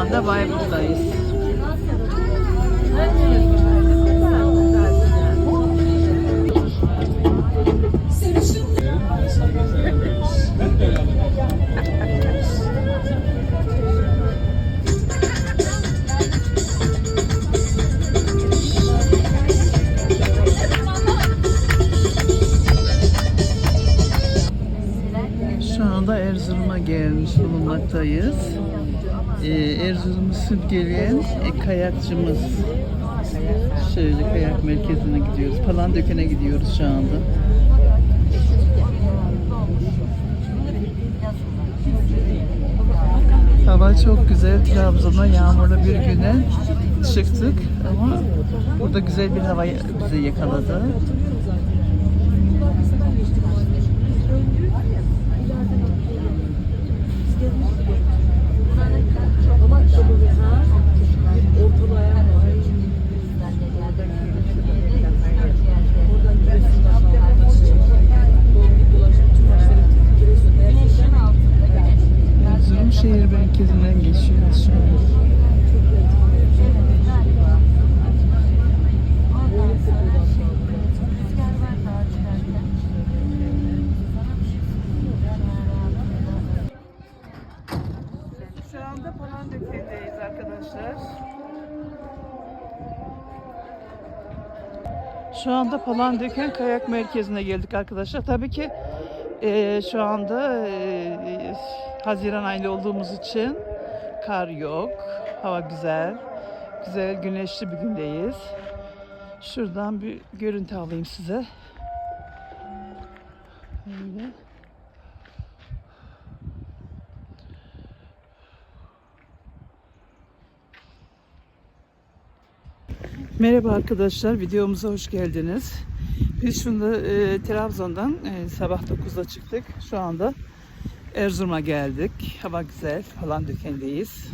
anda Bayburt'tayız. Bulunmaktayız. Ee, Erzurum'u süpgeleyen e, kayakçımız. Şöyle kayak merkezine gidiyoruz. Palandöken'e gidiyoruz şu anda. Hava çok güzel. Trabzon'a yağmurlu bir güne çıktık ama burada güzel bir hava bizi yakaladı. Şu anda Palandöken Kayak Merkezi'ne geldik arkadaşlar. Tabii ki eee, şu anda eee, Haziran ayında olduğumuz için kar yok. Hava güzel. Güzel güneşli bir gündeyiz. Şuradan bir görüntü alayım size. Merhaba arkadaşlar, videomuza hoş geldiniz. Biz şimdi e, Trabzon'dan e, sabah 9'da çıktık. Şu anda Erzurum'a geldik. Hava güzel, falan dükkandeyiz.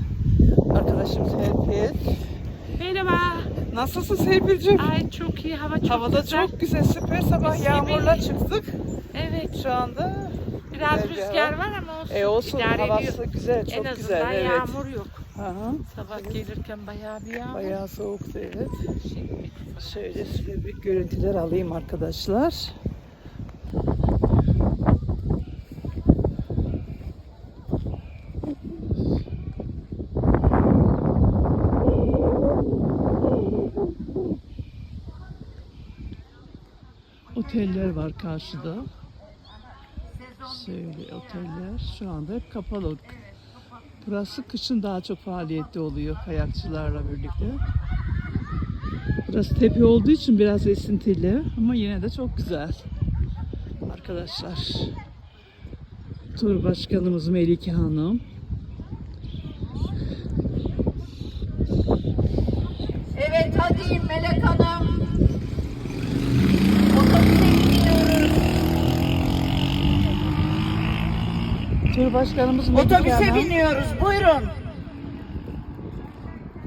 Arkadaşım Serpil. Merhaba. Nasılsın Serpil'cim? Ay çok iyi hava çok Havada güzel. çok güzel, süper sabah yağmurla çıktık. Evet. Şu anda Biraz güzel rüzgar hava. var ama olsun. e olsun idare havası ediyor. güzel, en çok azından güzel. Evet. yağmur yok. Aha, Sabah gelirken bayağı bir yağmur. bayağı soğuktu evet. Şimdi Şöyle size bir görüntüler alayım arkadaşlar. Oteller var karşıda. Şöyle oteller şu anda hep kapalı. Burası kışın daha çok faaliyette oluyor kayakçılarla birlikte. Burası tepe olduğu için biraz esintili ama yine de çok güzel. Arkadaşlar. Tur başkanımız Melike Hanım. Evet hadi Melek Hanım. Otobüse gidiyoruz. Tur başkanımız Melike Otobüse Hanım. biniyoruz. Buyurun.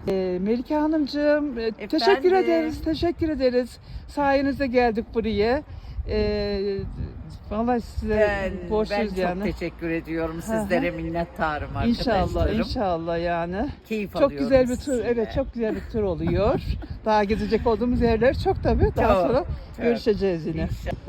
Ee, Melike Hanımcığım e, teşekkür ederiz. Teşekkür ederiz. Sayenizde geldik buraya. Ee, vallahi size Ben, ben borçluyuz çok yani. teşekkür ediyorum. Sizlere minnettarım İnşallah, arkadaşlarım. inşallah yani. Keyif Çok alıyorum güzel bir tur, sizinle. evet çok güzel bir tur oluyor. Daha gezecek olduğumuz yerler çok tabii. Daha Çok, sonra çok. görüşeceğiz yine. İnşallah.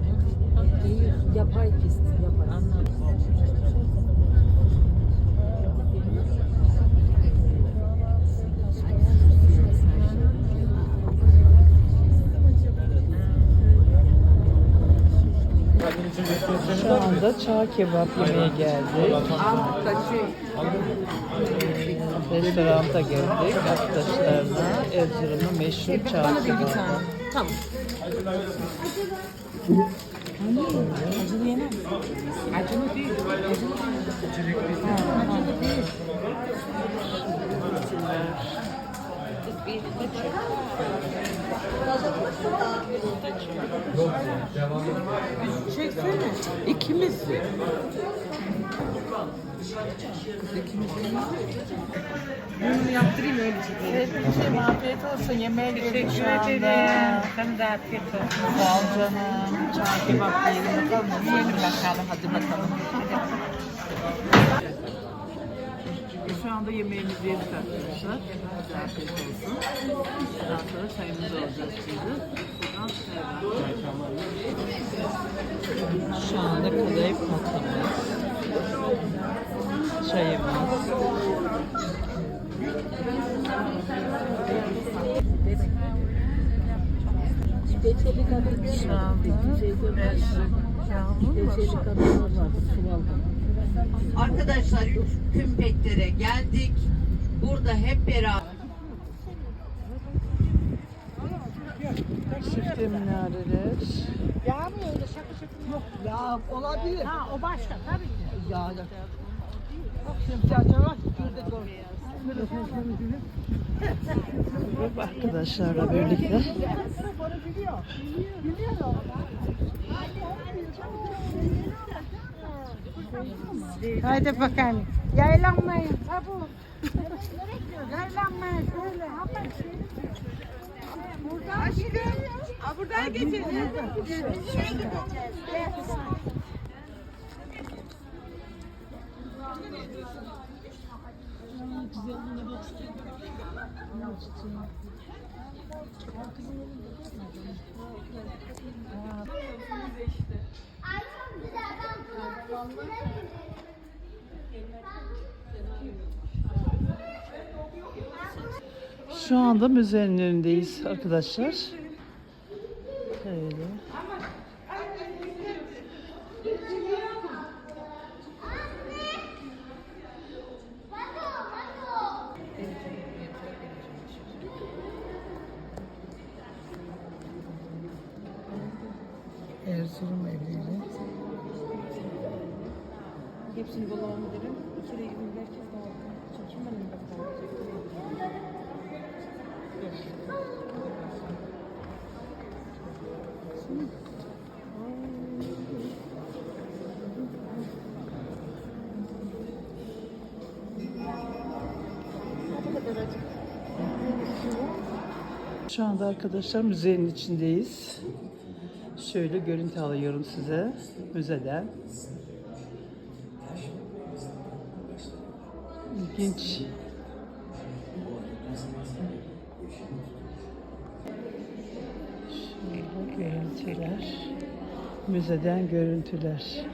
Yapay pist, yapay. Şu anda çağ kebap yemeye geldik. Restoranta geldik arkadaşlarla. Erzurum'un meşhur çağ kebabı. Tamam. Acılı. Acılı. Çeksene. İkimiz. Bunu yaptırayım öyle çekelim. Hepinize afiyet olsun. Yemeğe girdik şu Teşekkür ederim. anda. Sen de afiyet olsun. Sağ ol canım. Çay kebap yiyelim bakalım. Yiyelim bakalım. Hadi bakalım. Şu anda yemeğimizi yedik arkadaşlar. Afiyet olsun. Daha sonra çayımızı alacağız şimdi. Şu anda kadayıf patlamız. Çayımız. Şu anda. Arkadaşlar Kümpekler'e geldik. Burada hep beraber çifte minareler. Ya olabilir. Ha o başka tabii ki. Ya Arkadaşlarla birlikte. Haydi bakalım. Yaylanmayın çabuk. Yaylanmayın şöyle. Buradan gidelim. Ha, buradan geçelim. Nereye gideceğiz? Ay çok Şu anda müzenin önündeyiz arkadaşlar. Şöyle. Erzurum evleri. Hepsini dolan ederim. İçeri girin herkes dağıldı. Çekim benim de Şu anda arkadaşlar müzenin içindeyiz. Şöyle görüntü alıyorum size müzeden. İlginç. Şöyle görüntüler. Müzeden görüntüler.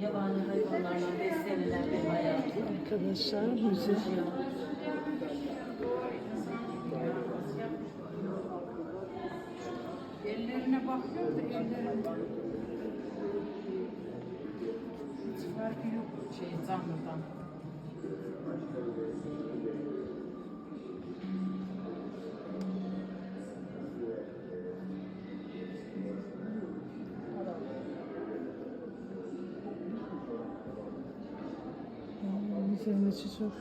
Yabani hayvanlarla beslenilen bir hayat. Arkadaşlar müze. Ellerine bakıyor da ellerine. Hiç farkı yok şey zanlıdan. Hmm, Müzenin içi çok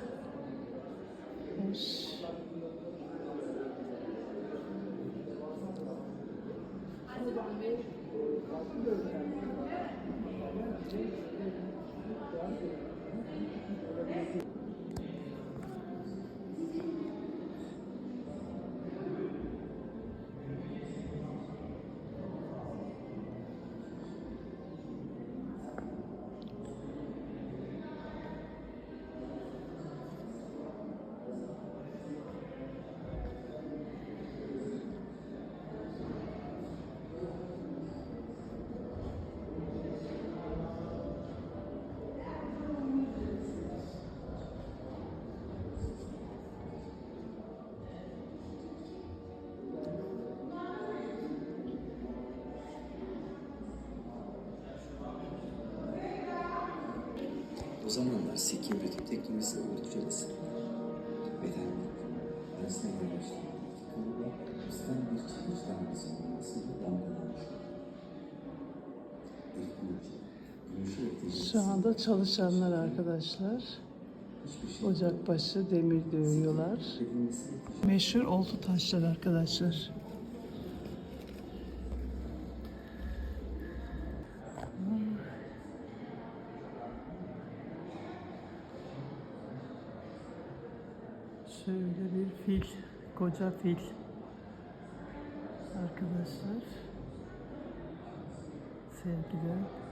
O zamanlar üretim teknolojisi oldukça basit. Beden, Şu anda çalışanlar arkadaşlar. Ocakbaşı demir dövüyorlar. Meşhur oltu taşlar arkadaşlar. Şöyle bir fil, koca fil. Arkadaşlar. Sevgiler.